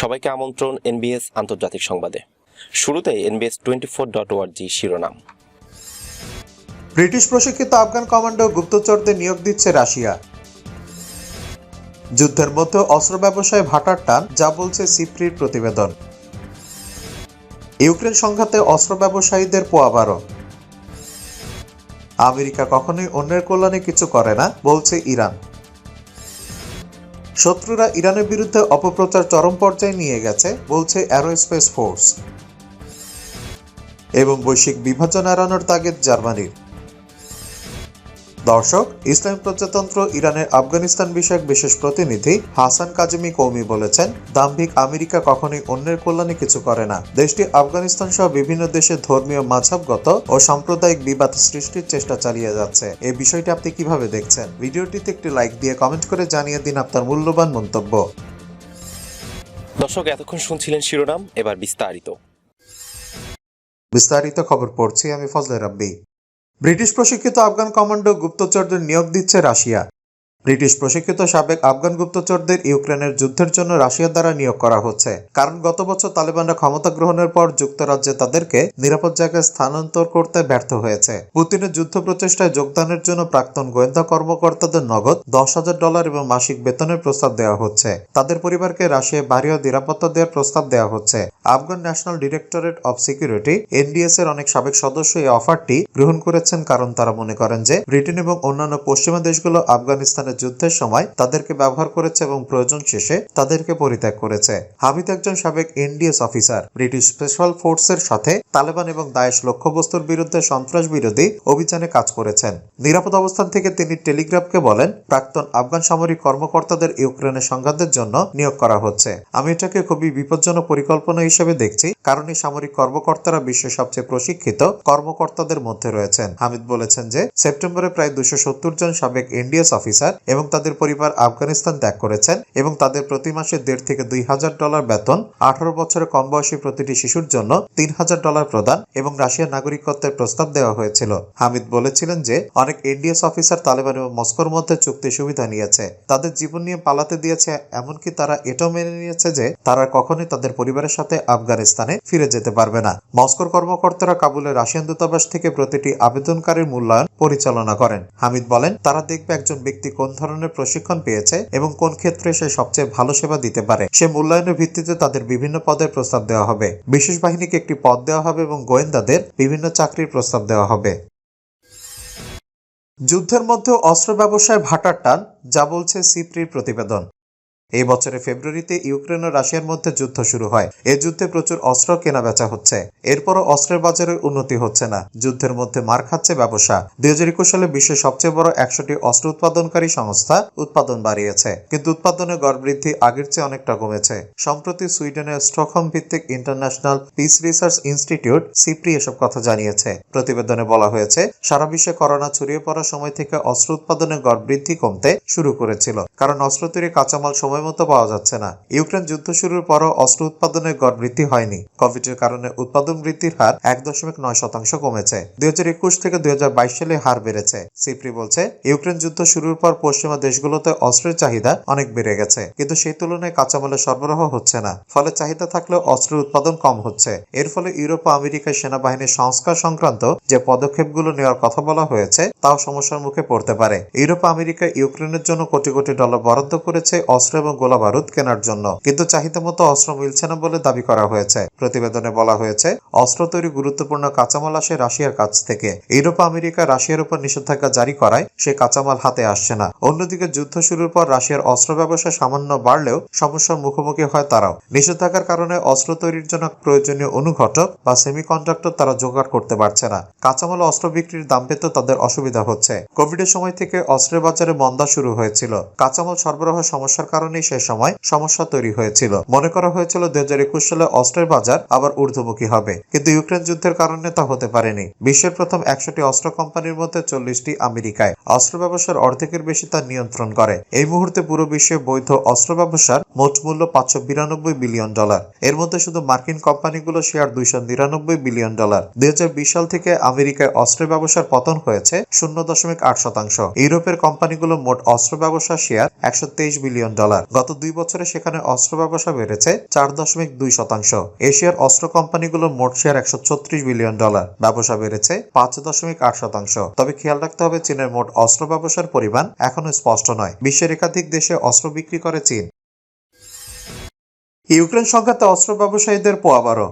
সবাইকে আমন্ত্রণ এনবিএস আন্তর্জাতিক সংবাদে। শুরুতে এনবিএস টোয়েন্টি ফোর ডট ওয়ার্জি শিরোনাম। ব্রিটিশ প্রশিক্ষিত আফগান কমান্ডো গুপ্তচরদের নিয়োগ দিচ্ছে রাশিয়া। যুদ্ধের মধ্যে অস্ত্র ব্যবসায় ভাটার টান, যা বলছে সিপ্রির প্রতিবেদন। ইউক্রেন সংঘাতে অস্ত্র ব্যবসায়ীদের পোয়াবারো আমেরিকা কখনোই অন্যের কল্যাণে কিছু করে না, বলছে ইরান। শত্রুরা ইরানের বিরুদ্ধে অপপ্রচার চরম পর্যায়ে নিয়ে গেছে, বলছে অ্যারোস্পেস ফোর্স এবং বৈশ্বিক বিভাজন এড়ানোর তাগিদ জার্মানির। দর্শক ইসলাম প্রজাতন্ত্র ইরানের আফগানিস্তান বিষয়ক বিশেষ প্রতিনিধি হাসান কাজেমি কৌমি বলেছেন দাম্ভিক আমেরিকা কখনোই অন্যের কল্যাণে কিছু করে না। দেশটি আফগানিস্তান সহ বিভিন্ন দেশে ধর্মীয় মাঝাবগত ও সাম্প্রদায়িক বিবাদ সৃষ্টির চেষ্টা চালিয়ে যাচ্ছে। এই বিষয়টি আপনি কীভাবে দেখছেন? ভিডিওটিতে একটি লাইক দিয়ে কমেন্ট করে জানিয়ে দিন আপনার মূল্যবান মন্তব্য। দর্শক এতক্ষণ শুনছিলেন শিরোনাম এবার বিস্তারিত। বিস্তারিত খবর পড়ছি আমি ফজলে রাব্বি। ব্রিটিশ প্রশিক্ষিত আফগান কমান্ডো গুপ্তচরদের নিয়োগ দিচ্ছে রাশিয়া। ব্রিটিশ প্রশিক্ষিত সাবেক আফগান গুপ্তচরদের ইউক্রেনের যুদ্ধের জন্য রাশিয়ার দ্বারা নিয়োগ করা হচ্ছে। কারণ গত বছর তালেবানরা ক্ষমতা গ্রহণের পর যুক্তরাজ্যে তাদেরকে নিরাপদ জায়গায় স্থানান্তর করতে ব্যর্থ হয়েছে। পুতিনের যুদ্ধ প্রচেষ্টায় যোগদানের জন্য প্রাক্তন গোয়েন্দা কর্মকর্তাদের নগদ দশ হাজার ডলার এবং মাসিক বেতনের প্রস্তাব দেওয়া হচ্ছে। তাদের পরিবারকে রাশিয়ায় বাড়িও নিরাপত্তা দেওয়ার প্রস্তাব দেওয়া হচ্ছে। Afghan national directorate of security, NDS এর অনেক সাবেক সদস্য এই অফারটি গ্রহণ করেছেন কারণ তারা মনে করেন যে ব্রিটেন এবং অন্যান্য পশ্চিমা দেশগুলো আফগানিস্তানের যুদ্ধের সময় তাদেরকে ব্যবহার করেছে এবং প্রয়োজন শেষে তাদেরকে পরিত্যাগ করেছে। হামিদ একজন সাবেক এনডিএস অফিসার। ব্রিটিশ স্পেশাল ফোর্সের সাথে তালেবান এবং দায়েশ লক্ষ্যবস্তুর বিরুদ্ধে সন্ত্রাস বিরোধী অভিযানে কাজ করেছেন। নিরাপদ অবস্থান থেকে তিনি টেলিগ্রাফকে বলেন, প্রাক্তন আফগান সামরিক কর্মকর্তাদের ইউক্রেনের সংঘাতের জন্য নিয়োগ করা হচ্ছে। আমি এটাকে খুবই বিপজ্জনক পরিকল্পনা হিসেবে দেখছি, কারণ এই সামরিক কর্মকর্তারা বিশ্বের সবচেয়ে প্রশিক্ষিত কর্মকর্তাদের মধ্যে রয়েছেন। হামিদ বলেছেন যে, সেপ্টেম্বরে প্রায় দুশো জন সাবেক এনডিএস অফিসার এবং তাদের পরিবার আফগানিস্তান ত্যাগ করেছেন এবং তাদের প্রতি মাসে দেড় থেকে দুই হাজার ডলার বেতন, আঠারো বছরের কম বয়সী প্রতিটি শিশুর জন্য তিন হাজার ডলার প্রদান এবং রাশিয়ার নাগরিকত্বের প্রস্তাব দেওয়া হয়েছিল। হামিদ বলেছিলেন যে, অনেক এনডিএস অফিসার তালেবান এবং মস্কোর মধ্যে চুক্তি সুবিধা নিয়েছে। তাদের জীবন নিয়ে পালাতে দিয়েছে, এমনকি তারা এটাও মেনে নিয়েছে যে, তারা কখনোই তাদের পরিবারের সাথে আফগানিস্তানে ফিরে যেতে পারবে না। মস্কোর কর্মকর্তারা কাবুলের রাশিয়ান দূতাবাস থেকে প্রতিটি আবেদনকারীর মূল্যায়ন পরিচালনা করেন। হামিদ বলেন, তারা দেখবে একজন ব্যক্তি কোন ধরনের প্রশিক্ষণ পেয়েছে এবং কোন ক্ষেত্রে সে সবচেয়ে ভালো সেবা দিতে পারে, সে মূল্যায়নের ভিত্তিতে তাদের বিভিন্ন পদের প্রস্তাব দেওয়া হবে। বিশেষ বাহিনীকে একটি পদ দেওয়া হবে এবং গোয়েন্দাদের বিভিন্ন চাকরির প্রস্তাব দেওয়া হবে। যুদ্ধের মধ্যে অস্ত্র ব্যবসায় ভাটার টান, যা বলছে সিপ্রির প্রতিবেদন। এই বছরের ফেব্রুয়ারিতে ইউক্রেন ও রাশিয়ার মধ্যে যুদ্ধ শুরু হয়। এ যুদ্ধে প্রচুর অস্ত্র কেনা বেচা হচ্ছে। এরপরও অস্ত্রের বাজারে উন্নতি হচ্ছে না। যুদ্ধের মধ্যে মার খাচ্ছে ব্যবসা। দুই হাজার একুশ সালে বিশ্বের সবচেয়ে বড় একশোটি অস্ত্র উৎপাদনকারী সংস্থা উৎপাদন বাড়িয়েছে। কিন্তু উৎপাদনের গড় বৃদ্ধি আগের চেয়ে অনেকটা কমেছে। সম্প্রতি সুইডেনের স্টকহোম ভিত্তিক international peace research institute, SIPRI, এসব কথা জানিয়েছে। প্রতিবেদনে বলা হয়েছে, সারা বিশ্বে করোনা ছড়িয়ে পড়ার সময় থেকে অস্ত্র উৎপাদনের গড় বৃদ্ধি কমতে শুরু করেছিল। কারণ অস্ত্র তৈরি কাঁচামাল সময় মতো পাওয়া যাচ্ছে না। ইউক্রেন যুদ্ধ শুরুর পরও অস্ত্র উৎপাদনের গড় বৃদ্ধি হয়নি। কোভিড এর কারণে উৎপাদন বৃদ্ধির হার এক দশমিক নয় শতাংশ কমেছে। দুই হাজার একুশ থেকে দুই হাজার বাইশ সালে হার বেড়েছে। সিপ্রি বলছে, ইউক্রেন যুদ্ধ শুরুর পর পশ্চিমা দেশগুলোতে অস্ত্রের চাহিদা অনেক বেড়ে গেছে। কিন্তু সেই তুলনায় কাঁচামালের সরবরাহ হচ্ছে না। ফলে চাহিদা থাকলেও অস্ত্রের উৎপাদন কম হচ্ছে। এর ফলে ইউরোপ ও আমেরিকায় সেনাবাহিনীর সংস্কার সংক্রান্ত যে পদক্ষেপগুলো নেওয়ার কথা বলা হয়েছে, তাও সমস্যার মুখে পড়তে পারে। ইউরোপ আমেরিকা ইউক্রেনের জন্য কোটি কোটি ডলার বরাদ্দ করেছে অস্ত্র এবং গোলা বারুদ কেনার জন্য। কিন্তু চাহিদা মতো অস্ত্র মিলছে না বলে দাবি করা হয়েছে। প্রতিবেদনে বলা হয়েছে, অস্ত্র তৈরি গুরুত্বপূর্ণ কাঁচামাল আসে রাশিয়ার কাছ থেকে। ইউরোপ, আমেরিকা, রাশিয়ার উপর নিষেধাজ্ঞা জারি করায় সে কাঁচামাল হাতে আসছে না। অন্যদিকে যুদ্ধ শুরুর পর রাশিয়ার অস্ত্র ব্যবসা সামান্য বাড়লেও সমস্যার মুখোমুখি হয় তারাও। নিষেধাজ্ঞার কারণে অস্ত্র তৈরির জন্য প্রয়োজনীয় অনুঘটক বা সেমিকন্ডাক্টর তারা জোগাড় করতে পারছে না। কাঁচামাল অস্ত্র বিক্রির দাম পেতে তাদের অসুবিধা হচ্ছে। কোভিডের সময় থেকে অস্ত্রের বাজারে মন্দা শুরু হয়েছিল। কাঁচামাল সরবরাহ সমস্যার কারণেই সে সময় সমস্যা তৈরি হয়েছিল। মনে করা হয়েছিল দুই হাজার একুশ সালে অস্ত্রের বাজার আবার ঊর্ধ্বমুখী হবে। কিন্তু ইউক্রেন যুদ্ধের কারণে তা হতে পারেনি। বিশ্বের প্রথম একশোটি অস্ত্র কোম্পানির মধ্যে চল্লিশটি আমেরিকায়। অস্ত্র ব্যবসার অর্ধেকের বেশি তা নিয়ন্ত্রণ করে। এই মুহূর্তে পুরো বিশ্বে বৈধ অস্ত্র ব্যবসার মোট মূল্য পাঁচশো বিরানব্বই বিলিয়ন ডলার। এর মধ্যে শুধু মার্কিন কোম্পানিগুলো শেয়ার দুইশো নিরানব্বই বিলিয়ন ডলার। দুই সাল থেকে আমেরিকায় অস্ত্র ব্যবসার পতন হয়েছে শূন্য দশমিক আট শতাংশ। ইউরোপের কোম্পানিগুলো মোট অস্ত্র ব্যবসার শেয়ার একশো তেইশ বিলিয়ন ডলার। গত দুই বছরে সেখানে অস্ত্র ব্যবসা বেড়েছে চার দশমিক দুই শতাংশ। এশিয়ার অস্ত্র কোম্পানিগুলোর মোট শেয়ার একশো ছত্রিশ বিলিয়ন ডলার। ব্যবসা বেড়েছে পাঁচ দশমিক আট শতাংশ। তবে খেয়াল রাখতে হবে, চীনের মোট অস্ত্র ব্যবসার পরিমাণ এখনও স্পষ্ট নয়। বিশ্বের একাধিক দেশে অস্ত্র বিক্রি করে চীন। ইউক্রেন সংঘাতে অস্ত্র ব্যবসায়ীদের পোয়াবারও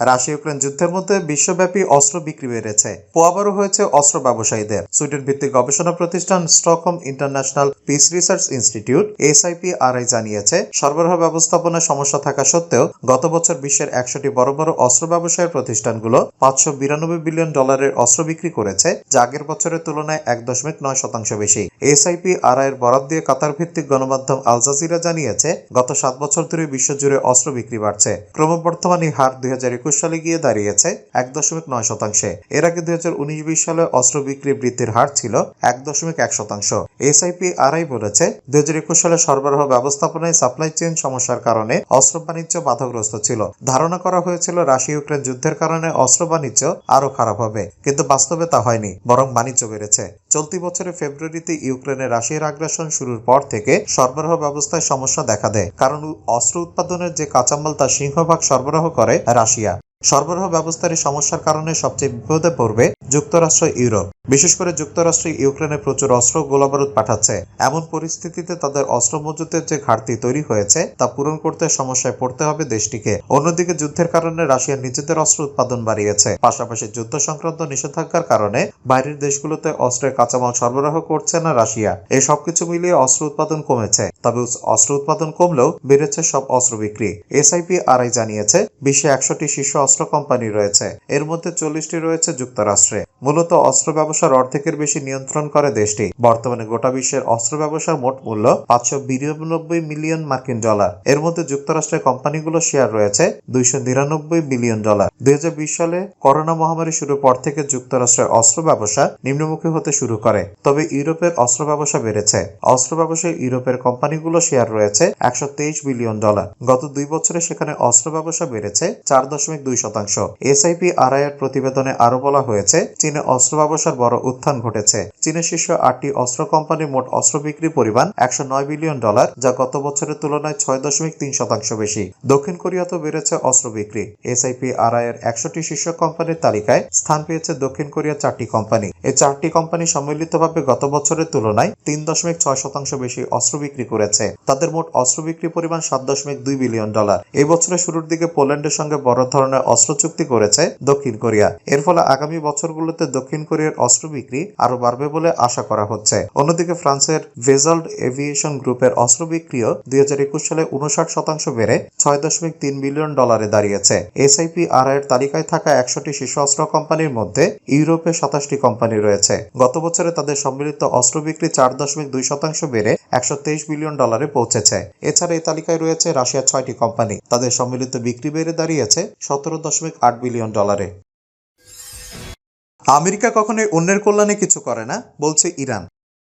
রাশিয়া ইউক্রেন যুদ্ধের মধ্যে বিশ্বব্যাপী অস্ত্র বিক্রি বেড়েছে। পোয়াবারও হয়েছে অস্ত্র ব্যবসায়ীদের। সুইডেন ভিত্তিক গবেষণা প্রতিষ্ঠান Stockholm international peace research institute SIP RI জানিয়েছে, সরবরাহ ব্যবস্থাপনায় সমস্যা থাকা সত্ত্বেও গত বছর বিশ্বের একশোটি বড় বড় অস্ত্র ব্যবসায়ের প্রতিষ্ঠানগুলো পাঁচশো বিরানব্বই বিলিয়ন ডলারের অস্ত্র বিক্রি করেছে, যা আগের বছরের তুলনায় এক দশমিক নয় শতাংশ বেশি। এসআইপি আরআই এর বরাদ দিয়ে কাতার ভিত্তিক গণমাধ্যম আল জাজিরা জানিয়েছে, গত সাত বছর ধরে বিশ্বজুড়ে অস্ত্র বিক্রি বাড়ছে। ক্রমবর্ধমান এই হার দুই হাজার একুশ সালে গিয়ে দাঁড়িয়েছে এক দশমিক নয় শতাংশে। এর আগে দুই হাজার উনিশ বিশ সালে অস্ত্র বিক্রি বৃদ্ধির হার ছিল এক দশমিক এক শতাংশ। এসআইপি আরআই বলেছে, দুই হাজার একুশ সালে সরবরাহ ব্যবস্থাপনায় সাপ্লাই চেইন সমস্যার কারণে অস্ত্র বাণিজ্য বাধাগ্রস্ত ছিল। ধারণা করা হয়েছিল রাশিয়া ইউক্রেন যুদ্ধের কারণে অস্ত্র বাণিজ্য আরও খারাপ হবে, কিন্তু বাস্তবে তা হয়নি, বরং বাণিজ্য বেড়েছে। চলতি বছরের ফেব্রুয়ারিতে ইউক্রেনে রাশিয়ার আগ্রাসন শুরুর পর থেকে সরবরাহ ব্যবস্থায় সমস্যা দেখা দেয়, কারণ অস্ত্র উৎপাদনের যে কাঁচামাল তা সিংহভাগ সরবরাহ করে রাশিয়া। সরবরাহ ব্যবস্থার এই সমস্যার কারণে সবচেয়ে বিপদে পড়বে যুক্তরাষ্ট্র, ইউরোপ। বিশেষ করে যুক্তরাষ্ট্র, ইউক্রেনে প্রচুর অস্ত্র গোলাবারুদ পাঠাচ্ছে। এমন পরিস্থিতিতে তাদের অস্ত্র মজুতের যে ঘাটতি তৈরি হয়েছে, তা পূরণ করতে সমস্যায় পড়তে হবে দেশটিকে। অন্যদিকে যুদ্ধের কারণে রাশিয়া নিজেদের অস্ত্র উৎপাদন বাড়িয়েছে। পাশাপাশি যুদ্ধ সংক্রান্ত নিষেধাজ্ঞার কারণে বাইরের দেশগুলোতে অস্ত্রের কাঁচামাল সরবরাহ করছে না রাশিয়া। এই সবকিছু মিলিয়ে অস্ত্র উৎপাদন কমেছে। তবে অস্ত্র উৎপাদন কমলেও বেড়েছে সব অস্ত্র বিক্রি। এসআইপি আরআই জানিয়েছে, বিশ্বে একশোটি শীর্ষ কোম্পানি রয়েছে। এর মধ্যে চল্লিশটি রয়েছে যুক্তরাষ্ট্রে। মূলত অস্ত্র ব্যবসার অর্ধেকের বেশি নিয়ন্ত্রণ করে দেশটি। বর্তমানে গোটা বিশ্বের অস্ত্র ব্যবসার মোট মূল্য পাঁচশো বিরানব্বই মিলিয়ন মার্কিন ডলার। এর মধ্যে যুক্তরাষ্ট্রের কোম্পানিগুলো শেয়ার রয়েছে দুইশো নিরানব্বই বিলিয়ন ডলার। দুই সালে করোনা মহামারী শুরুর পর থেকে যুক্তরাষ্ট্রের অস্ত্র ব্যবসা নিম্নমুখী হতে শুরু করে। তবে ইউরোপের অস্ত্র ব্যবসা বেড়েছে। অস্ত্র ব্যবসায় ইউরোপের কোম্পানিগুলো শেয়ার রয়েছে একশো তেইশ বিলিয়ন ডলার। গত দুই বছরে সেখানে অস্ত্র ব্যবসা বেড়েছে চার দশমিক দুই শতাংশ। এসআইপি আরআই এর প্রতিবেদনে আরও বলা হয়েছে, চীনে অস্ত্র ব্যবসার বড় উত্থান ঘটেছে। চীনের শীর্ষ আটটি অস্ত্র কোম্পানির মোট অস্ত্র বিক্রি পরিমাণ একশো নয় বিলিয়ন ডলার, যা গত বছরের তুলনায় ছয় দশমিক তিন শতাংশ বেশি। দক্ষিণ কোরিয়াতেও বেড়েছে অস্ত্র বিক্রি। এসআইপি আরআই এর একশোটি শীর্ষ কোম্পানির তালিকায় স্থান পেয়েছে দক্ষিণ কোরিয়ার চারটি কোম্পানি। এই চারটি কোম্পানি সম্মিলিতভাবে গত বছরের তুলনায় তিন দশমিক ছয় শতাংশ বেশি অস্ত্র বিক্রি করেছে। তাদের মোট অস্ত্র বিক্রি পরিমাণ সাত দশমিক দুই বিলিয়ন ডলার। এই বছরের শুরুর দিকে পোল্যান্ডের সঙ্গে বড় ধরনের অস্ত্র চুক্তি করেছে দক্ষিণ কোরিয়া। এর ফলে আগামী বছরগুলোতে দক্ষিণ কোরিয়ার অস্ত্র বিক্রি আরও বাড়বে বলে আশা করা হচ্ছে। অন্যদিকে ফ্রান্সের ভেজাল্ড এভিয়েশন গ্রুপের অস্ত্র বিক্রিও দুই হাজার একুশ সালে উনষাট শতাংশ বেড়ে ছয় দশমিক তিন বিলিয়ন ডলারে দাঁড়িয়েছে। এসআইপি আর এর তালিকায় থাকা একশোটি শীর্ষ অস্ত্র কোম্পানির মধ্যে ইউরোপে সাতাশটি কোম্পানি রয়েছে। গত বছরে তাদের সম্মিলিত অস্ত্র বিক্রি চার দশমিক দুই শতাংশ বেড়ে একশো তেইশ বিলিয়ন ডলারে পৌঁছেছে। এছাড়া এই তালিকায় রয়েছে রাশিয়ার ছয়টি কোম্পানি। তাদের সম্মিলিত বিক্রি বেড়ে দাঁড়িয়েছে সতেরো দশমিক আট বিলিয়ন ডলারে। আমেরিকা কখনোই অন্যের কল্যাণে কিছু করে না বলছে ইরান।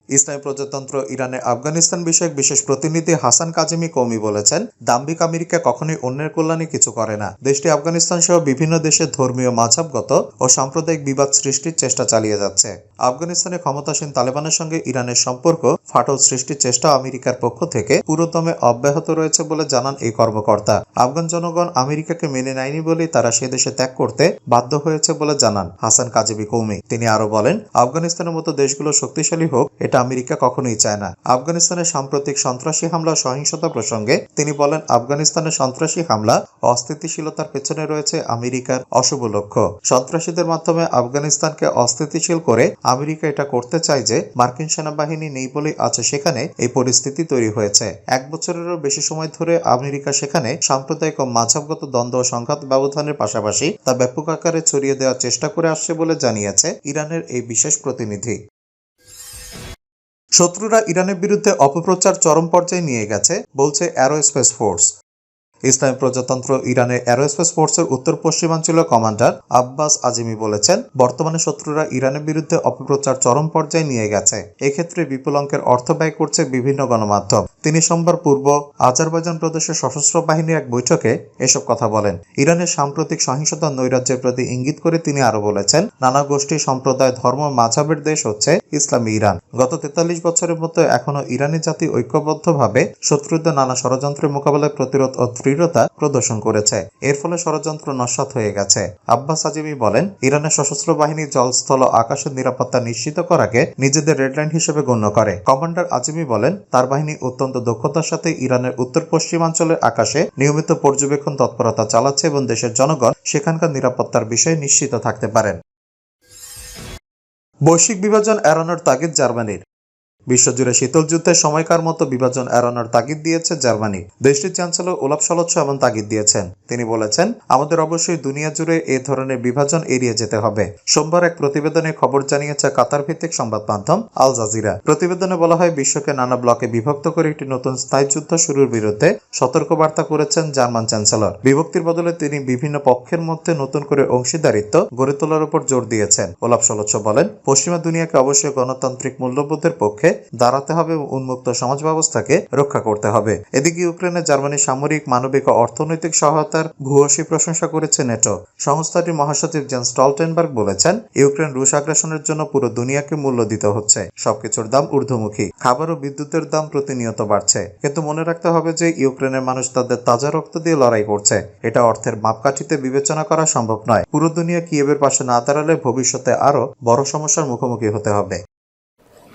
ইসলামী প্রজাতন্ত্র ইরানের আফগানিস্তান বিষয়ক বিশেষ প্রতিনিধি হাসান কাজিমি কৌমি বলেছেন দাম্বিক আমেরিকা কখনোই অন্যের কল্যাণে কিছু করে না। দেশটি আফগানিস্তান সহ বিভিন্ন দেশের ধর্মীয় মাঝাবগত ও সাম্প্রদায়িক বিবাদ সৃষ্টির চেষ্টা চালিয়ে যাচ্ছে। আফগানিস্তানে ক্ষমতাসীন তালেবানের সঙ্গে ইরানের সম্পর্ক ফাটল সৃষ্টির চেষ্টা আমেরিকার পক্ষ থেকে পুরোদমে অব্যাহত রয়েছে বলে জানান এই কর্মকর্তা। আফগান জনগণ আমেরিকাকে মেনে নেয়নি বলেই তারা সে দেশে ত্যাগ করতে বাধ্য হয়েছে বলে জানান হাসান কাজিবি কৌমি। তিনি আরও বলেন, আফগানিস্তানের মতো দেশগুলো শক্তিশালী হোক এটা আমেরিকা কখনোই চায় না। আফগানিস্তানের সাম্প্রতিক সন্ত্রাসী হামলা সহিংসতা প্রসঙ্গে তিনি বলেন আফগানিস্তানের সন্ত্রাসী হামলা অস্থিতিশীলতার পেছনে রয়েছে আমেরিকার অশুভ লক্ষ্য। সন্ত্রাসীদের মাধ্যমে আফগানিস্তানকে অস্থিতিশীল করে আমেরিকা এটা করতে চায় যে, মার্কিন সেনাবাহিনী নেই বলেই আছে সেখানে এই পরিস্থিতি তৈরি হয়েছে। এক বছরেরও বেশি সময় ধরে আমেরিকা সেখানে সাম্প্রদায়িক ও মাঝাবগত দ্বন্দ্ব সংঘাত ব্যবধানের পাশাপাশি তা ব্যাপক আকারে ছড়িয়ে দেওয়ার চেষ্টা করে আসছে বলে জানিয়েছে ইরানের এই বিশেষ প্রতিনিধি। শত্রুরা ইরানের বিরুদ্ধে অপপ্রচার চরম পর্যায়ে নিয়ে গেছে বলছে অ্যারো স্পেস ফোর্স ইসলামী প্রজাতন্ত্র ইরানের অ্যারোস্পেস ফোর্সের উত্তর পশ্চিমাঞ্চলীয় কমান্ডার আব্বাস আজিমি বলেছেন, বর্তমানে শত্রুরা ইরানের বিরুদ্ধে অপপ্রচার চরম পর্যায়ে নিয়ে গেছে। এক্ষেত্রে বিপুল অঙ্কের অর্থ ব্যয় করছে বিভিন্ন গণমাধ্যম। তিনি সোমবার পূর্ব আজারবাইজান প্রদেশের সশস্ত্র বাহিনীর এক বৈঠকে এসব কথা বলেন। ইরানের সাম্প্রতিক সহিংসতা নৈরাজ্যের প্রতি ইঙ্গিত করে তিনি আরও বলেছেন, নানা গোষ্ঠী সম্প্রদায়, ধর্ম, মাঝাবের দেশ হচ্ছে ইসলামী ইরান। গত তেতাল্লিশ বছরের মতো এখনও ইরানি জাতি ঐক্যবদ্ধভাবে শত্রুদের নানা ষড়যন্ত্রের মোকাবেলায় প্রতিরোধ ও দৃঢ়তা প্রদর্শন করেছে। এর ফলে ষড়যন্ত্র নস্বাত হয়ে গেছে। আব্বাস আজিমি বলেন, ইরানের সশস্ত্র বাহিনী জলস্থল আকাশের নিরাপত্তা নিশ্চিত করাকে নিজেদের রেডলাইন হিসেবে গণ্য করে। কমান্ডার আজিমি বলেন, তার বাহিনী অত্যন্ত দক্ষতার সাথে ইরানের উত্তর পশ্চিমাঞ্চলের আকাশে নিয়মিত পর্যবেক্ষণ তৎপরতা চালাচ্ছে এবং দেশের জনগণ সেখানকার নিরাপত্তার বিষয়ে নিশ্চিত থাকতে পারেন। বৈশ্বিক বিভাজন এড়ানোর তাগিদ জার্মানির। বিশ্বজুড়ে শীতল যুদ্ধের সময়কার মতো বিভাজন এড়ানোর তাগিদ দিয়েছে জার্মানি। দেশটির চ্যান্সেলর ওলাফ সলৎস এমন তাগিদ দিয়েছেন। তিনি বলেছেন, আমাদের অবশ্যই দুনিয়া জুড়ে এ ধরনের বিভাজন এড়িয়ে যেতে হবে। সোমবার এক প্রতিবেদনে খবর জানিয়েছে কাতার ভিত্তিক সংবাদ মাধ্যম আল জাজিরা। প্রতিবেদনে বলা হয়, বিশ্বকে নানা ব্লকে বিভক্ত করে একটি নতুন স্থায়ী যুদ্ধ শুরুর বিরুদ্ধে সতর্কবার্তা করেছেন জার্মান চ্যান্সেলর। বিভক্তির বদলে তিনি বিভিন্ন পক্ষের মধ্যে নতুন করে অংশীদারিত্ব গড়ে তোলার উপর জোর দিয়েছেন। ওলাফ সলৎস বলেন, পশ্চিমা দুনিয়াকে অবশ্যই গণতান্ত্রিক মূল্যবোধের পক্ষে দাঁড়াতে হবে উন্মুক্ত সমাজ ব্যবস্থাকে রক্ষা করতে হবে। এদিকে ইউক্রেনে জার্মানি সামরিক, মানবিক ও অর্থনৈতিক সহায়তার ভূয়সী প্রশংসা করেছে নেটো। সংস্থাটির মহাসচিব জেন স্টলটেনবার্গ বলেছেন, ইউক্রেন রুশ আগ্রাসনের জন্য পুরো দুনিয়াকে মূল্য দিতে হচ্ছে। সবকিছুর দাম ঊর্ধ্বমুখী। খাবার ও বিদ্যুতের দাম প্রতিনিয়ত বাড়ছে। কিন্তু মনে রাখতে হবে যে, ইউক্রেনের মানুষ তাদের তাজা রক্ত দিয়ে লড়াই করছে। এটা অর্থের মাপকাঠিতে বিবেচনা করা সম্ভব নয়। পুরো দুনিয়া কিয়েবের পাশে না দাঁড়ালে ভবিষ্যতে আরও বড় সমস্যার মুখোমুখি হতে হবে।